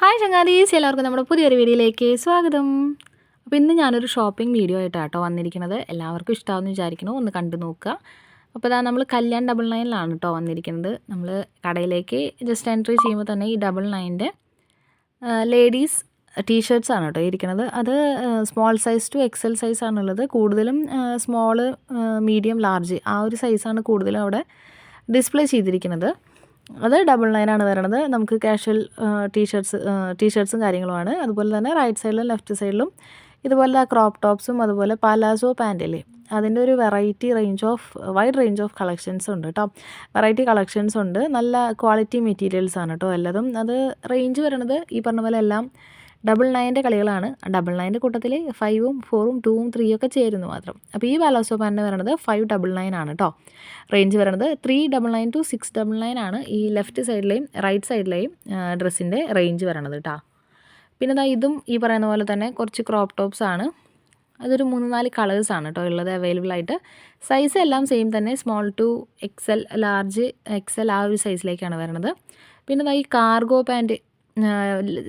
Hi ചങ്ങാതീസ്. എല്ലാവർക്കും നമ്മുടെ പുതിയൊരു വീഡിയോയിലേക്ക് സ്വാഗതം. അപ്പോൾ ഇന്ന് ഞാനൊരു ഷോപ്പിംഗ് വീഡിയോ ആയിട്ടാണ് കേട്ടോ വന്നിരിക്കുന്നത്. എല്ലാവർക്കും ഇഷ്ടമാവുമെന്ന് വിചാരിക്കുന്നു. ഒന്ന് കണ്ടു നോക്കുക. അപ്പോൾ ഇതാ നമ്മൾ കല്യാൺ ഡബിൾ നയനിലാണ് കേട്ടോ വന്നിരിക്കുന്നത്. നമ്മൾ കടയിലേക്ക് ജസ്റ്റ് എൻട്രി ചെയ്യുമ്പോൾ തന്നെ ഈ ഡബിൾ നയന്റെ ലേഡീസ് ടീഷർട്സ് ആണ് കേട്ടോ ഇരിക്കുന്നത്. അത് small size to XL size ആണുള്ളത്. കൂടുതലും സ്മോൾ മീഡിയം ലാർജ് ആ ഒരു സൈസാണ് കൂടുതലും അവിടെ ഡിസ്പ്ലേ ചെയ്തിരിക്കുന്നത്. അത് ഡബിൾ ആണ് വരണത്. നമുക്ക് കാഷ്വൽ ടീഷർട്സ് ടീഷർട്സും കാര്യങ്ങളുമാണ്. അതുപോലെ തന്നെ റൈറ്റ് സൈഡിലും ലെഫ്റ്റ് സൈഡിലും ഇതുപോലെ ക്രോപ്പ് ടോപ്സും അതുപോലെ പലാസോ പാന്റില്ലേ അതിന്റെ ഒരു variety range of wide range of collections ഉണ്ട് കേട്ടോ വെറൈറ്റി കളക്ഷൻസ് ഉണ്ട്. നല്ല ക്വാളിറ്റി മെറ്റീരിയൽസ് ആണ് കേട്ടോ എല്ലാതും അത് റേഞ്ച് വരണത് ഈ പറഞ്ഞ പോലെ എല്ലാം ഡബിൾ നയന്റെ കളികളാണ്. ഡബിൾ നയന്റെ കൂട്ടത്തിൽ ഫൈവും ഫോറും ടൂവും ത്രീയും ഒക്കെ ചേരുന്നു മാത്രം. അപ്പോൾ ഈ ബാലോസോ പാന്റിന് വരണത് ഫൈവ് ഡബിൾ നയൻ ആണ് കേട്ടോ റേഞ്ച് വരണത് three double nine two six double nine ആണ് ഈ ലെഫ്റ്റ് സൈഡിലെയും റൈറ്റ് സൈഡിലെയും ഡ്രസ്സിന്റെ റേഞ്ച് വരണത് കേട്ടോ പിന്നെ ഇതാ ഇതും ഈ പറയുന്ന പോലെ തന്നെ കുറച്ച് ക്രോപ്പ് ടോപ്സ് ആണ്. അതൊരു മൂന്ന് നാല് കളേഴ്സ് ആണ് കേട്ടോ ഉള്ളത് അവൈലബിൾ ആയിട്ട്. സൈസ് എല്ലാം സെയിം തന്നെ small to XL large XL ആ ഒരു സൈസിലേക്കാണ് വരുന്നത് പിന്നെ ഈ കാർഗോ പാന്റ്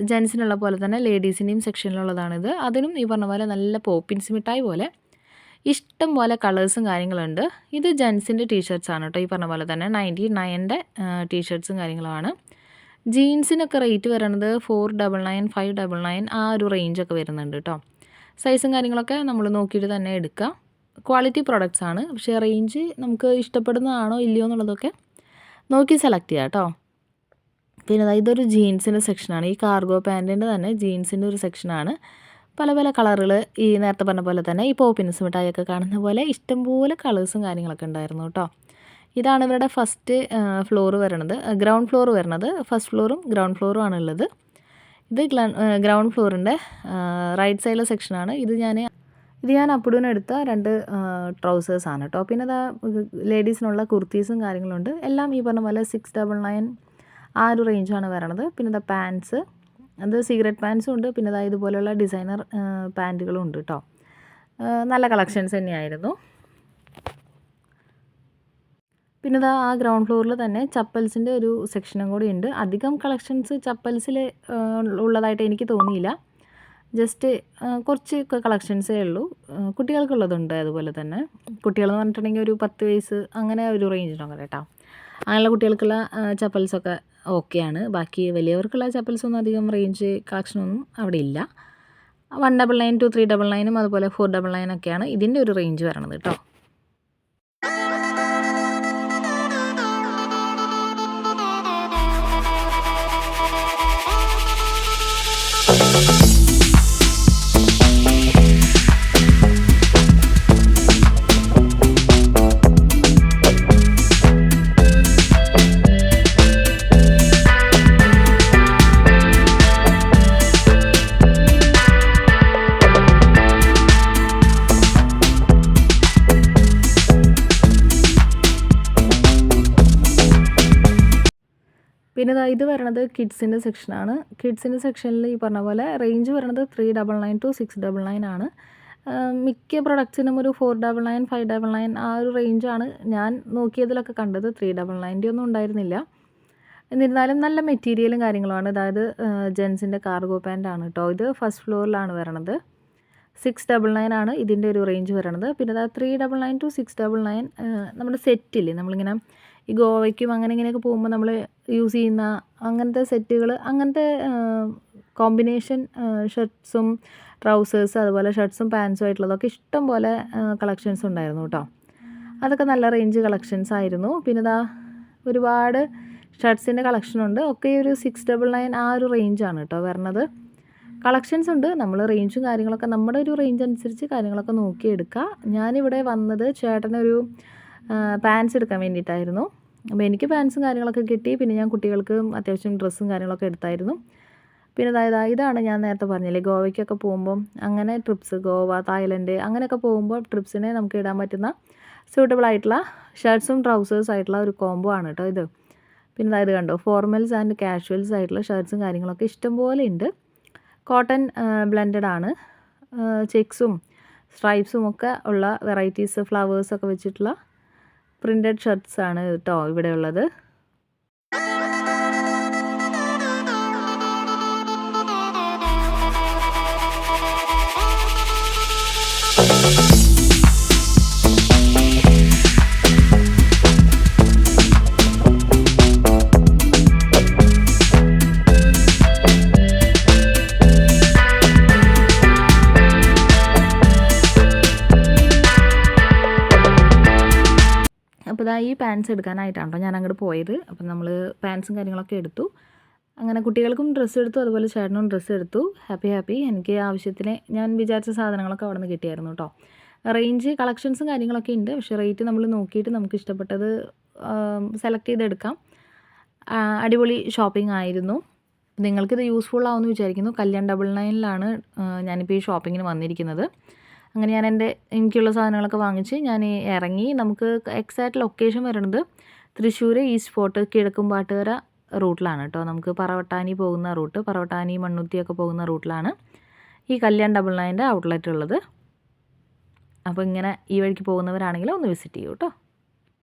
ജെൻസിനുള്ള പോലെ തന്നെ ലേഡീസിന്റെയും സെക്ഷനിലുള്ളതാണിത്. അതിനും ഈ പറഞ്ഞ പോലെ നല്ല പോപ്പിൻസ് മിഠായി പോലെ ഇഷ്ടം പോലെ കളേഴ്സും കാര്യങ്ങളുണ്ട്. ഇത് ജെൻസിന്റെ ടീഷർട്സ് ആണ് കേട്ടോ. ഈ പറഞ്ഞ പോലെ തന്നെ നയന്റി നയന്റെ ടീഷർട്ട്സും കാര്യങ്ങളുമാണ്. ജീൻസിനൊക്കെ റേറ്റ് വരുന്നത് four double nine five double nine ആ ഒരു റേഞ്ചൊക്കെ വരുന്നുണ്ട് കേട്ടോ. സൈസും കാര്യങ്ങളൊക്കെ നമ്മൾ നോക്കിയിട്ട് തന്നെ എടുക്കാം. ക്വാളിറ്റി പ്രോഡക്റ്റ്സ് ആണ് പക്ഷേ റേഞ്ച് നമുക്ക് ഇഷ്ടപ്പെടുന്നതാണോ ഇല്ലയോ എന്നുള്ളതൊക്കെ നോക്കി സെലക്ട് ചെയ്യാം കേട്ടോ. പിന്നെ ഇതൊരു ജീൻസിന്റെ സെക്ഷനാണ്. ഈ കാർഗോ പാന്റിന്റെ തന്നെ ജീൻസിന്റെ ഒരു സെക്ഷനാണ്. പല പല കളറുകൾ ഈ നേരത്തെ പറഞ്ഞ പോലെ തന്നെ ഈ പോപ്പിൻസ് മിഠായിയൊക്കെ കാണുന്ന പോലെ ഇഷ്ടംപോലെ കളേഴ്സും കാര്യങ്ങളൊക്കെ ഉണ്ടായിരുന്നു കേട്ടോ. ഇതാണ് ഇവരുടെ ഫസ്റ്റ് ഫ്ലോർ വരണത്. ഗ്രൗണ്ട് ഫ്ലോർ വരണത്. ഫസ്റ്റ് ഫ്ലോറും ഗ്രൗണ്ട് ഫ്ലോറും ആണുള്ളത് ഇത് ഗ്രൗണ്ട് ഫ്ലോറിന്റെ റൈറ്റ് സൈഡിലെ സെക്ഷനാണ്. ഇത് ഞാൻ ഇത് ഞാൻ അപ്പുടൂന് എടുത്ത രണ്ട് ട്രൗസേഴ്സാണ് കേട്ടോ. പിന്നെ അതാ ലേഡീസിനുള്ള കുർത്തീസും കാര്യങ്ങളുണ്ട്. എല്ലാം ഈ പറഞ്ഞ പോലെ സിക്സ് ഡബിൾ നയൻ ആ ഒരു റേഞ്ചാണ് വരണത്. പിന്നെ ഇതാ പാൻസ് അത് സിഗരറ്റ് പാൻസും ഉണ്ട്. പിന്നെ ഇതാ ഇതുപോലെയുള്ള ഡിസൈനർ പാന്റുകളും ഉണ്ട് കേട്ടോ നല്ല കളക്ഷൻസ് തന്നെയായിരുന്നു. പിന്നെ ഇതാ ആ ഗ്രൗണ്ട് ഫ്ലോറിൽ തന്നെ ചപ്പൽസിന്റെ ഒരു സെക്ഷനും കൂടി ഉണ്ട്. അധികം കളക്ഷൻസ് ചപ്പൽസിൽ ഉള്ളതായിട്ട് എനിക്ക് തോന്നിയില്ല. ജസ്റ്റ് കുറച്ച് കളക്ഷൻസേ ഉള്ളൂ. കുട്ടികൾക്കുള്ളതുണ്ട് അതുപോലെ തന്നെ. കുട്ടികളെന്ന് പറഞ്ഞിട്ടുണ്ടെങ്കിൽ ഒരു പത്ത് വയസ്സ് അങ്ങനെ ഒരു റേഞ്ചിനൊക്കെ കേട്ടോ അങ്ങനെയുള്ള കുട്ടികൾക്കുള്ള ചപ്പൽസൊക്കെ ഓക്കെയാണ്. ബാക്കി വലിയവർക്കുള്ള ചപ്പൽസൊന്നും അധികം റേഞ്ച് കളക്ഷനൊന്നും അവിടെ ഇല്ല one double nine two three double നയനും അതുപോലെ ഫോർ ഡബിൾ നയനൊക്കെയാണ് ഇതിന്റെ ഒരു റേഞ്ച് വരണത് കേട്ടോ പിന്നെ ഇത് വരണത് കിഡ്സിന്റെ സെക്ഷനാണ് കിഡ്സിന്റെ സെക്ഷനിൽ ഈ പറഞ്ഞ പോലെ റേഞ്ച് വരണത് three double nine two six double nine ആണ്. മിക്ക പ്രൊഡക്ട്സിനും ഒരു four double nine five double nine ആ ഒരു റേഞ്ചാണ് ഞാൻ നോക്കിയതിലൊക്കെ കണ്ടത്. ത്രീ ഡബിൾ നയന്റെ ഒന്നും ഉണ്ടായിരുന്നില്ല. എന്നിരുന്നാലും നല്ല മെറ്റീരിയലും കാര്യങ്ങളുമാണ്. അതായത് ജെൻസിന്റെ കാർഗോ പാന്റാണ് കേട്ടോ ഇത് ഫസ്റ്റ് ഫ്ലോറിലാണ് വരണത്. സിക്സ് ഡബിൾ നയൻ ആണ് ഇതിന്റെ ഒരു റേഞ്ച് വരണത്. പിന്നെ അതായത് three double nine two six double nine നമ്മുടെ സെറ്റില്ലേ നമ്മളിങ്ങനെ ഈ ഗോവയ്ക്കും അങ്ങനെ ഇങ്ങനെയൊക്കെ പോകുമ്പോൾ നമ്മൾ യൂസ് ചെയ്യുന്ന അങ്ങനത്തെ സെറ്റുകൾ അങ്ങനത്തെ കോമ്പിനേഷൻ ഷർട്ട്സും ട്രൗസേഴ്സ് അതുപോലെ ഷർട്ട്സും പാൻസും ആയിട്ടുള്ളതൊക്കെ ഇഷ്ടം പോലെ കളക്ഷൻസ് ഉണ്ടായിരുന്നു കേട്ടോ. അതൊക്കെ നല്ല റേഞ്ച് കളക്ഷൻസ് ആയിരുന്നു. പിന്നെ ഇതാ ഒരുപാട് ഷർട്ട്സിന്റെ കളക്ഷനുണ്ട് ഒക്കെ ഒരു സിക്സ് ഡബിൾ നയൻ ആ ഒരു റേഞ്ചാണ് കേട്ടോ വരണത്. കളക്ഷൻസ് ഉണ്ട്. നമ്മൾ റേഞ്ചും കാര്യങ്ങളൊക്കെ നമ്മുടെ ഒരു റേഞ്ച് അനുസരിച്ച് കാര്യങ്ങളൊക്കെ നോക്കി എടുക്കുക ഞാനിവിടെ വന്നത് ചേട്ടനൊരു പാൻസ് എടുക്കാൻ വേണ്ടിയിട്ടായിരുന്നു. അപ്പോൾ എനിക്ക് പാൻസും കാര്യങ്ങളൊക്കെ കിട്ടി. പിന്നെ ഞാൻ കുട്ടികൾക്ക് അത്യാവശ്യം ഡ്രസ്സും കാര്യങ്ങളൊക്കെ എടുത്തായിരുന്നു. പിന്നെ അതായത് ഇതാണ് ഞാൻ നേരത്തെ പറഞ്ഞില്ലേ ഗോവയ്ക്കൊക്കെ പോകുമ്പം അങ്ങനെ ട്രിപ്സ് ഗോവ തായ്ലൻഡ് അങ്ങനെയൊക്കെ പോകുമ്പോൾ ട്രിപ്സിനെ നമുക്ക് ഇടാൻ പറ്റുന്ന സ്യൂട്ടബിൾ ആയിട്ടുള്ള ഷർട്ട്സും ട്രൗസേഴ്സ് ആയിട്ടുള്ള ഒരു കോംബോ ആണ് കേട്ടോ ഇത്. പിന്നെ അതായത് കണ്ടോ ഫോർമൽസ് ആൻഡ് കാഷ്വൽസ് ആയിട്ടുള്ള ഷർട്ട്സും കാര്യങ്ങളൊക്കെ ഇഷ്ടംപോലെ ഉണ്ട്. കോട്ടൺ ബ്ലെൻഡഡ് ആണ്. ചെക്സും സ്ട്രൈപ്സും ഒക്കെ ഉള്ള വെറൈറ്റീസ് ഫ്ലവേഴ്സൊക്കെ വെച്ചിട്ടുള്ള പ്രിന്റഡ് ഷർട്ട്സ് ആണ് കേട്ടോ ഇവിടെ ഉള്ളത് ഈ പാൻസ് എടുക്കാനായിട്ടാണ് കേട്ടോ ഞാൻ അങ്ങോട്ട് പോയത്. അപ്പം നമ്മൾ പാൻസും കാര്യങ്ങളൊക്കെ എടുത്തു. അങ്ങനെ കുട്ടികൾക്കും ഡ്രസ്സ് എടുത്തു അതുപോലെ ചേട്ടനും ഡ്രസ്സ് എടുത്തു. ഹാപ്പി ഹാപ്പി എനിക്ക് ആവശ്യത്തിന് ഞാൻ വിചാരിച്ച സാധനങ്ങളൊക്കെ അവിടെ നിന്ന് കിട്ടിയായിരുന്നു കേട്ടോ റേഞ്ച് കളക്ഷൻസും കാര്യങ്ങളൊക്കെ ഉണ്ട് പക്ഷേ റേറ്റ് നമ്മൾ നോക്കിയിട്ട് നമുക്ക് ഇഷ്ടപ്പെട്ടത് സെലക്ട് ചെയ്തെടുക്കാം. അടിപൊളി ഷോപ്പിംഗ് ആയിരുന്നു. നിങ്ങൾക്കിത് യൂസ്ഫുൾ ആവുമെന്ന് വിചാരിക്കുന്നു. കല്യാൺ ഡബിൾ നയനിലാണ് ഞാനിപ്പോൾ ഈ ഷോപ്പിങ്ങിന് വന്നിരിക്കുന്നത്. അങ്ങനെ ഞാൻ എന്റെ എനിക്കുള്ള സാധനങ്ങളൊക്കെ വാങ്ങിച്ച് ഞാൻ ഇറങ്ങി നമുക്ക് എക്സാക്റ്റ് ലൊക്കേഷൻ വരുന്നത് തൃശ്ശൂർ ഈസ്റ്റ് ഫോർട്ട് കിഴക്കുംപാട്ടുകര റൂട്ടിലാണ് കേട്ടോ. നമുക്ക് പറവട്ടാനി പോകുന്ന റൂട്ട് പറവട്ടാനി മണ്ണുത്തിയൊക്കെ പോകുന്ന റൂട്ടിലാണ് ഈ കല്യാൺ ഡബിൾ നയന്റെ ഔട്ട്ലെറ്റ് ഉള്ളത്. അപ്പോൾ ഇങ്ങനെ ഈ വഴിക്ക് പോകുന്നവരാണെങ്കിൽ ഒന്ന് വിസിറ്റ് ചെയ്യൂ കേട്ടോ.